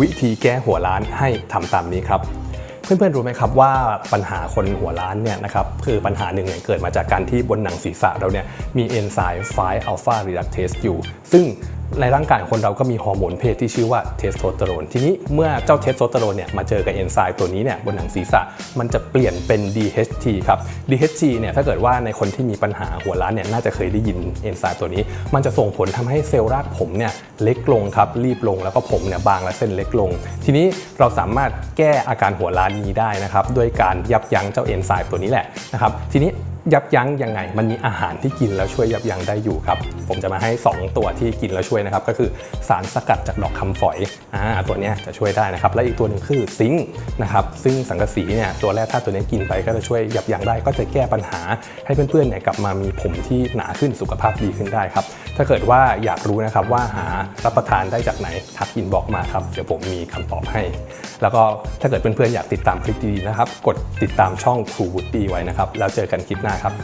วิธีแก้หัวล้านให้ทำตามนี้ครับ เพื่อนๆรู้ไหมครับว่าปัญหาคนหัวล้านเนี่ยนะครับคือปัญหาหนึ่งเนี่ยเกิดมาจากการที่บนหนังศีรษะเราเนี่ยมีเอนไซม์ไฟอัลฟารีดักเทสอยู่ ซึ่ง ในร่างกายคนเราก็มีฮอร์โมนเพศที่ชื่อว่าเทสโทสเตอโรน ทีนี้เมื่อเจ้าเทสโทสเตอโรนเนี่ยมาเจอกับเอนไซม์ตัวนี้เนี่ยบนหนังศีรษะมันจะเปลี่ยนเป็น DHT ครับ DHT เนี่ยถ้าเกิดว่าในคนที่มีปัญหาหัวล้านเนี่ยน่าจะเคยได้ยินเอนไซม์ตัวนี้ มันจะส่งผลทำให้เซลล์รากผมเนี่ยเล็กลงครับรีบลงแล้วก็ผมเนี่ยบางและเส้นเล็กลง ทีนี้เราสามารถแก้อาการหัวล้านนี้ได้นะครับด้วยการยับยั้งเจ้าเอนไซม์ตัวนี้แหละนะครับทีนี้ ยับยั้งยังไง มันมีอาหารที่กินแล้วช่วยยับยั้งได้อยู่ครับ ผมจะมาให้ 2 ตัวที่กินแล้วช่วยนะครับ ก็คือสารสกัดจากดอกคำฝอยอ่าตัวนี้จะช่วยได้นะครับ และอีกตัวหนึ่งคือซิงค์นะครับซึ่งสังกะสีเนี่ยตัวแรกถ้าตัวนี้กินไปก็จะช่วยยับยั้งได้ ก็จะแก้ปัญหาให้เพื่อนๆเนี่ยกลับมามีผมที่หนาขึ้นสุขภาพดีขึ้นได้ครับ ถ้าเกิดว่าอยากรู้นะครับว่าหารับประทานได้จากไหนทักอินบอกมาครับเดี๋ยวผมมีคำตอบให้ แล้วก็ถ้าเกิดเพื่อนๆอยากติดตามคลิปดีๆนะครับกดติดตามช่อง True Woody ไว้นะครับแล้วเจอกันคลิปหน้าครับ